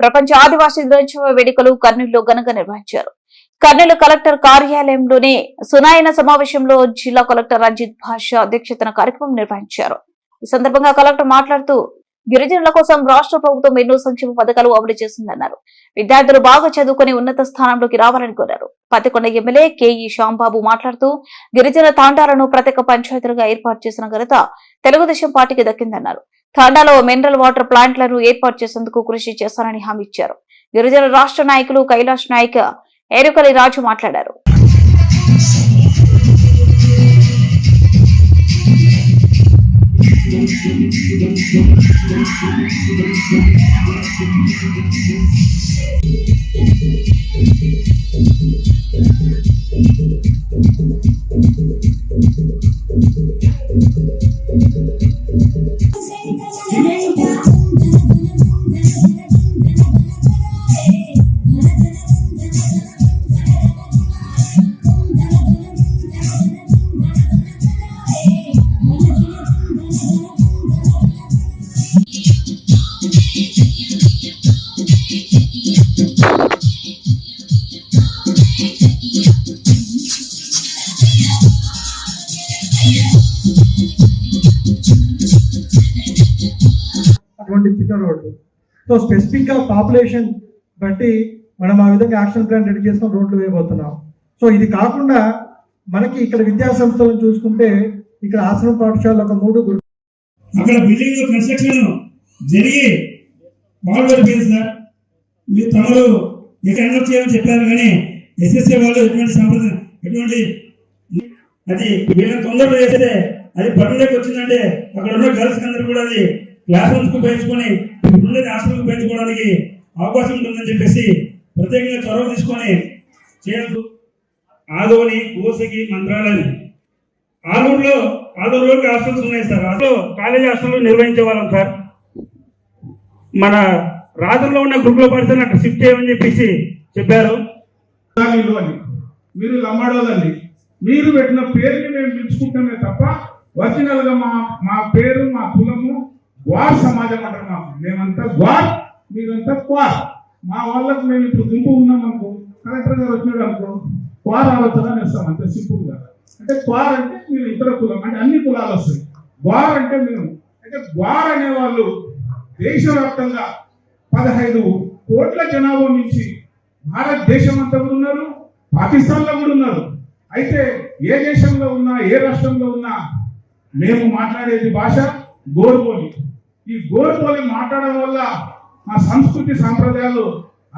ప్రపంచ ఆదివాసీ దినోత్సవ వేడుకలు కర్నూలులో ఘనంగా నిర్వహించారు. కర్నూలు కలెక్టర్ కార్యాలయంలోనే సునాయన సమావేశంలో జిల్లా కలెక్టర్ రంజిత్ భాష అధ్యక్షతన కార్యక్రమం నిర్వహించారు. ఈ సందర్భంగా కలెక్టర్ మాట్లాడుతూ గిరిజనుల కోసం రాష్ట్ర ప్రభుత్వం ఎన్నో సంక్షేమ పథకాలు అమలు చేసిందన్నారు విద్యార్థులు బాగా చదువుకుని ఉన్నత స్థానంలోకి రావాలని కోరారు. పతికొండ ఎమ్మెల్యే కేఈ శ్యాంబాబు మాట్లాడుతూ గిరిజన తాండాలను ప్రత్యేక పంచాయతీలుగా ఏర్పాటు చేసిన ఘనత తెలుగుదేశం పార్టీకి దక్కిందన్నారు. తాండాలో మినరల్ వాటర్ ప్లాంట్లను ఏర్పాటు చేసేందుకు కృషి చేస్తారని హామీ ఇచ్చారు. గిరిజన రాష్ట్ర నాయకులు కైలాష్ నాయక్ ఏరుకలి రాజు మాట్లాడారు. అటువంటి చిన్న రోడ్లు సో స్పెసిఫిక్గా పాపులేషన్ బట్టి మనం ఆ విధంగా యాక్షన్ ప్లాన్ రెడీ చేసుకొని రోడ్లు వేయబోతున్నాం. సో ఇది కాకుండా మనకి ఇక్కడ విద్యా సంస్థలను చూసుకుంటే ఇక్కడ ఆశ్రమ పాఠశాల ఒక మూడు గురు- అక్కడ బిల్డింగ్ కన్స్ట్రక్షన్ జరిగి వాళ్ళు సార్. మీ తమరు ఇక్కడ చేయమని చెప్పారు కానీ ఎస్ఎస్ఏ వాళ్ళు ఎటువంటి సంప్రదాయం ఎటువంటి అది వీళ్ళని తొందరగా చేస్తే అది పనులకు వచ్చిందంటే అక్కడ ఉన్న గర్ల్స్ అందరూ కూడా అది క్లాస్ పెంచుకొని ఉండేది హాస్టల్ పెంచుకోవడానికి అవకాశం ఉంటుందని చెప్పేసి ప్రత్యేకంగా చొరవ తీసుకొని చేయొద్దు ఆదోని ఓసకి మంత్రాలని. ఆలూరులో ఆలూరు వరకు హాస్టల్స్ ఉన్నాయి సార్. అందులో కాలేజ్ హాస్టల్ నిర్వహించే వాళ్ళం సార్. మన రాత్రిలో ఉన్న గ్రూప్లో పడితే అక్కడ షిఫ్ట్ చేయమని చెప్పేసి చెప్పారు. మీరు అని. మీరు మీరు పెట్టిన పేరుని మేము పిలుచుకుంటామే తప్ప ఒరిజినల్గా మా మా పేరు మా కులము గ్వార్ సమాజం అంటారు మాకు మేమంతా గ్వార్ మీరంతా క్వార్ మా వాళ్ళకు మేము ఇప్పుడు గుంపు ఉన్నాం అనుకో కలెక్టర్ గారు వచ్చినాడు అనుకో క్వార్ ఆలోచన వేస్తాం అంతే సింపుల్గా అంటే క్వార్ అంటే మీరు ఇతర కులం అంటే అన్ని కులాలు వస్తాయి. గ్వార్ అంటే మేము. అంటే గ్వార్ అనే వాళ్ళు దేశవ్యాప్తంగా పదహైదు కోట్ల జనాభా నుంచి భారతదేశం అంతా కూడా ఉన్నారు పాకిస్తాన్లో కూడా ఉన్నారు. అయితే ఏ దేశంలో ఉన్నా ఏ రాష్ట్రంలో ఉన్నా మేము మాట్లాడేది భాష గోరుబోలి ఈ గోరుబోలి మాట్లాడడం వల్ల మా సంస్కృతి సాంప్రదాయాలు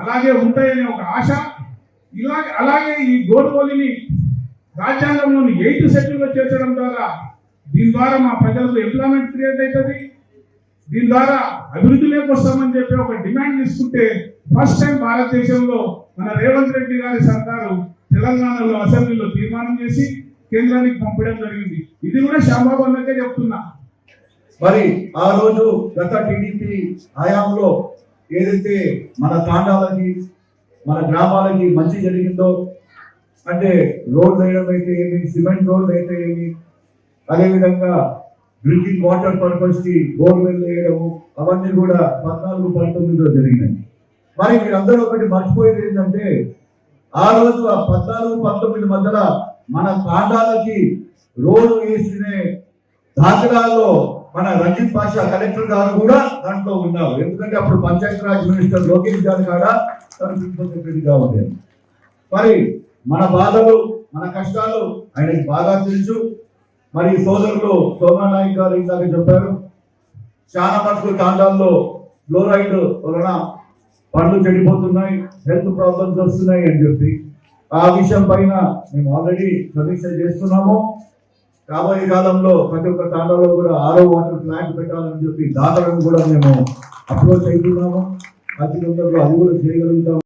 అలాగే ఉంటాయనే ఒక ఆశ. ఇలాగే అలాగే ఈ గోరుబోలిని రాజ్యాంగంలోని ఎయిత్ సెట్లో చేర్చడం ద్వారా దీని ద్వారా మా ప్రజలకు ఎంప్లాయ్మెంట్ క్రియేట్ అవుతుంది దీని ద్వారా అభివృద్ధిలోకి వస్తామని చెప్పి ఒక డిమాండ్ తీసుకుంటే ఫస్ట్ టైం భారతదేశంలో మన రేవంత్ రెడ్డి గారి సర్కారు తెలంగాణలో అసెంబ్లీలో తీర్మానం చేసి కేంద్రానికి పంపడం జరిగింది. ఇది కూడా శ్యాంబాబు అన్నకే చెప్తున్నా. మరి ఆ రోజు గత టీడీపీ హయాంలో ఏదైతే మన తాండాలకి మన గ్రామాలకి మంచి జరిగిందో అంటే రోడ్లు వేయడం అయితే ఏమి సిమెంట్ రోడ్లు అయితే ఏమి అదేవిధంగా డ్రింకింగ్ వాటర్ పర్పస్కి బోర్వెల్ వేయడము అవన్నీ కూడా పద్నాలుగు పంతొమ్మిదిలో జరిగినాయి. మరి మీరందరూ ఒకటి మర్చిపోయేది ఏంటంటే ఆ రోజు ఆ పద్నాలుగు పంతొమ్మిది మధ్యలో మన తాండాలకి రోడ్డు వేసిన దాఖలాల్లో మన రంజిత్ పాషా కలెక్టర్ గారు కూడా దాంట్లో ఉన్నారు. ఎందుకంటే అప్పుడు పంచాయతీ రాజ్ మినిస్టర్ లోకేష్ గారు కూడా తన ప్రిన్సిపల్ సెక్రటరీగా ఉండేది మరి మన బాధలు మన కష్టాలు ఆయనకి బాగా తెలుసు. మరి సోదరులు సోమా గారు ఇందాక చెప్పారు. చాలా మటుకు తాండాల్లో ఫ్లోరైడ్ వలన పండ్లు చెడిపోతున్నాయి హెల్త్ ప్రాబ్లమ్స్ వస్తున్నాయి అని చెప్పి ఆ విషయం పైన మేము ఆల్రెడీ సమీక్ష చేస్తున్నాము. రాబోయే కాలంలో ప్రతి ఒక్క తాండాలో కూడా ఆరో వాటర్ ప్లాంట్ పెట్టాలని చెప్పి దాతలను కూడా మేము అప్రోచ్ అవుతున్నాము అతి తొందరలో అది కూడా చేయగలుగుతాము.